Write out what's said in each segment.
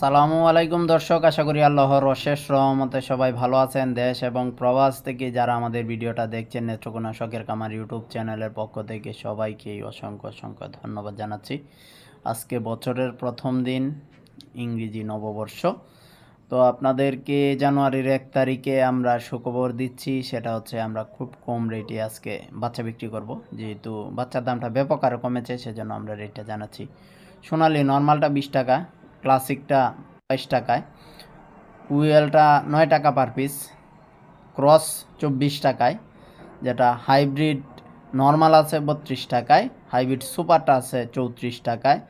আসসালামু আলাইকুম দর্শক, আশা করি আল্লাহর অশেষ রহমতে সবাই ভালো আছেন দেশ এবং প্রবাস থেকে যারা আমাদের ভিডিওটা দেখছেন নেত্রকোনা শখের কামার ইউটিউব চ্যানেলের পক্ষ থেকে সবাইকেই অসংখ্য অসংখ্য ধন্যবাদ জানাচ্ছি। আজকে বছরের প্রথম দিন, ইংরেজি নববর্ষ। তো আপনাদেরকে জানুয়ারির এক তারিখে আমরা সুখবর দিচ্ছি, সেটা হচ্ছে আমরা খুব কম রেটে আজকে বাচ্চা বিক্রি করব। যেহেতু বাচ্চার দামটা ব্যাপক আরও কমেছে, সেজন্য আমরা রেটটা জানাচ্ছি। সোনালি নর্মালটা বিশ টাকা ক্লাসিকটা বাইশ টাকায়। উইয়েলটা নয় টাকা পার পিস। ক্রস চব্বিশ টাকায়। যেটা হাইব্রিড নর্মাল আছে বত্রিশ টাকায়, হাইব্রিড সুপারটা আছে চৌত্রিশ টাকায়।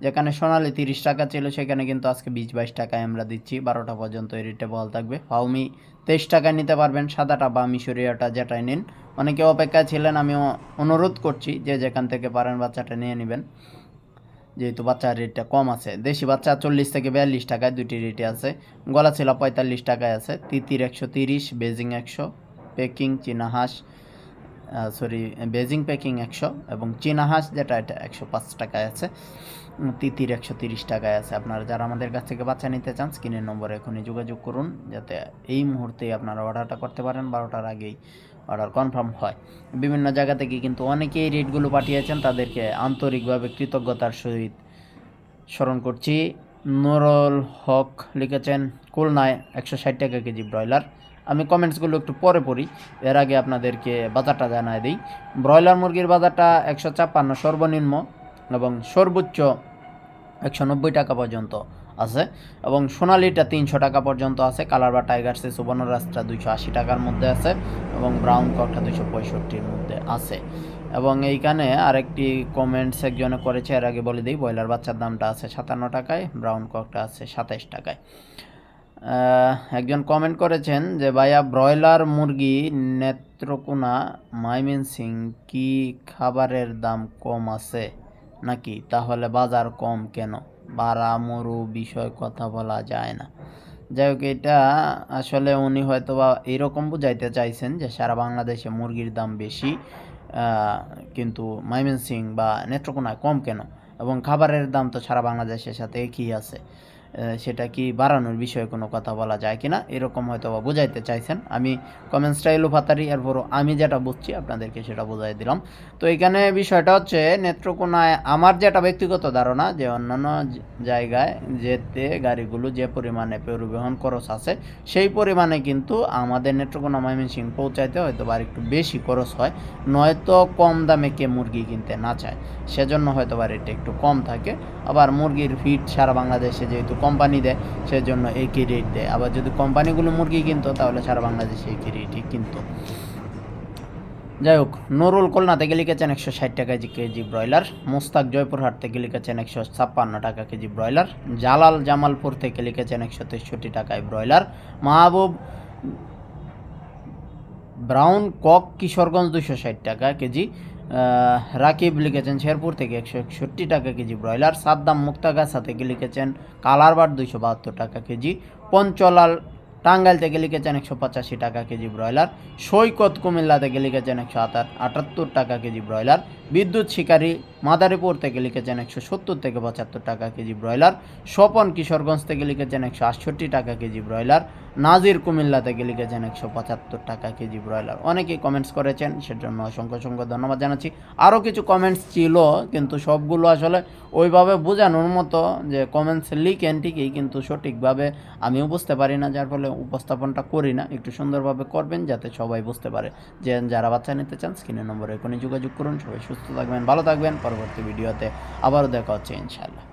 যেখানে সোনালি তিরিশ টাকা ছিল, সেখানে কিন্তু আজকে বিশ বাইশ টাকায় আমরা দিচ্ছি। বারোটা পর্যন্ত এই রেটে বল থাকবে। ফাউমি তেইশ টাকায় নিতে পারবেন, সাদাটা বা মিশরীয়টা যেটাই নিন। অনেকে অপেক্ষায় ছিলেন আমি অনুরোধ করছি যে যেখান থেকে পারেন বাচ্চাটা নিয়ে নেবেন। যেহেতু বাচ্চার রেটটা কম আছে। দেশি বাচ্চা চল্লিশ থেকে বিয়াল্লিশ টাকায় দুটি রেটে আছে। গলা ছিল পঁয়তাল্লিশ টাকায় আছে। তিতির একশো তিরিশ, বেজিং একশো, পেকিং চীনা হাঁস সরি বেজিং পেকিং একশো এবং চীনা হাঁস যেটা, এটা একশো পাঁচ টাকায় আছে। তিতির একশো তিরিশ টাকায় আছে। আপনারা যারা আমাদের কাছ থেকে বাচ্চা নিতে চান, স্ক্রিনের নম্বরে এখনই যোগাযোগ করুন, যাতে এই মুহূর্তেই আপনারা অর্ডারটা করতে পারেন। বারোটার আগেই অর্ডার কনফার্ম হয়। বিভিন্ন জায়গা থেকে কিন্তু অনেকেই রেটগুলো পাঠিয়েছেন, তাদেরকে আন্তরিকভাবে কৃতজ্ঞতার সহিত স্মরণ করছি। নুরুল হক লিখেছেন, খুলনায় একশো ষাট টাকা কেজি ব্রয়লার। আমি কমেন্টসগুলো একটু পরে পড়ি, এর আগে আপনাদেরকে বাজারটা জানায় দিই। ব্রয়লার মুরগির বাজারটা একশো ছাপ্পান্ন সর্বনিম্ন এবং সর্বোচ্চ একশো নব্বই টাকা পর্যন্ত। আছে। এবং সোনালিটা তিনশো টাকা পর্যন্ত আছে, কালার বা টাইগার সে সুবর্ণরাজটা দুইশো আশি টাকার মধ্যে আছে এবং ব্রাউন ককটা দুইশো পঁয়ষট্টির মধ্যে আছে। এবং এইখানে আরেকটি কমেন্টস একজনে করেছে, এর আগে বলে দিই, ব্রয়লার বাচ্চার দামটা আছে সাতান্ন টাকায়, ব্রাউন ককটা আছে সাতাইশ টাকায়। একজন কমেন্ট করেছেন যে, ভাইয়া, ব্রয়লার মুরগি নেত্রকোনা মাইমিন সিং কি খাবারের দাম কম আছে নাকি? তাহলে বাজার কম কেন? বাড়া মরু বিষয় কথা বলা যায় না। যাই হোক এটা আসলে উনি হয়তো বা এরকম বুঝাইতে চাইছেন যে সারা বাংলাদেশে মুরগির দাম বেশি কিন্তু মাইমেন সিং বা নেত্রকোনায় কম কেন? এবং খাবারের দাম তো সারা বাংলাদেশের সাথে একই আছে। সেটা কি বাড়ানোর বিষয়ে কোনো কথা বলা যায় কিনা, এরকম হয়তো বা বুঝাইতে চাইছেন। আমি কমেন্টসটা এলো ফাতারি এরপরও আমি যেটা বুঝছি, আপনাদেরকে সেটা বোঝাই দিলাম। তো এখানে বিষয়টা হচ্ছে, নেত্রকোনায় আমার যেটা ব্যক্তিগত ধারণা, যে অন্যান্য জায়গায় যেতে গাড়িগুলো যে পরিমাণে পরিবহন খরচ আছে, সেই পরিমাণে কিন্তু আমাদের নেত্রকোনা ময়মনসিং পৌঁছাইতে হয়তো বা একটু বেশি খরচ হয়। নয়তো কম দামে কে মুরগি কিনতে না চায়, সেজন্য হয়তো বা একটু কম থাকে। আবার মুরগির ফিট সারা বাংলাদেশে যেহেতু কোম্পানি দেয়, সেজন্য একই রেট দেয়। আবার যদি কোম্পানিগুলো মুরগি কিনতো, তাহলে সারা বাংলাদেশে একই রেটই কিনতো। যাই হোক নুরুল খুলনা থেকে লিখেছেন একশো ষাট টাকা কেজি ব্রয়লার, মোস্তাক জয়পুরহাট থেকে লিখেছেন একশো ছাপ্পান্ন টাকা কেজি ব্রয়লার, জালাল জামালপুর থেকে লিখেছেন একশো তেষট্টি টাকায় broiler, Mahbub brown cock Kishoreganj দুশো ষাট টাকা কেজি রাকিব লিখেছেন, শেরপুর থেকে একশো একষট্টি টাকা কেজি ব্রয়লার, সাদ্দাম মুক্তাগাছা থেকে লিখেছেন কালারবাট দুইশো বাহাত্তর টাকা কেজি, পঞ্চলাল টাঙ্গাইল থেকে লিখেছেন, একশো পঁচাশি টাকা কেজি ব্রয়লার, সৈকত কুমিল্লা থেকে লিখেছেন, একশো আটাত্তর টাকা কেজি ব্রয়লার, বিদ্যুৎ শিকারী মাদারীপুর থেকে লিখেছেন, একশো সত্তর থেকে পঁচাত্তর টাকা কেজি ব্রয়লার, স্বপন কিশোরগঞ্জ থেকে লিখেছেন, একশো আটষট্টি টাকা কেজি ব্রয়লার নাজির কুমিল্লা থেকে লিখেছেন একশো পঁচাত্তর টাকা কেজি ব্রয়লার। অনেকেই কমেন্টস করেছেন, সেজন্য অসংখ্য অসংখ্য ধন্যবাদ জানাচ্ছি। আরও কিছু কমেন্টস ছিল, কিন্তু সবগুলো আসলে ওইভাবে বোঝানোর মতো যে কমেন্টস লিখেন ঠিকই, কিন্তু সঠিকভাবে আমিও বুঝতে পারি না, যার ফলে উপস্থাপনটা করি না। একটু সুন্দরভাবে করবেন যাতে সবাই বুঝতে পারে যে যারা বাচ্চা নিতে চান স্ক্রিনের নম্বরে এখনই যোগাযোগ করুন। সবাই সুস্থ থাকবেন, ভালো থাকবেন। পরবর্তী ভিডিওতে আবারও দেখা হচ্ছে ইনশাল্লাহ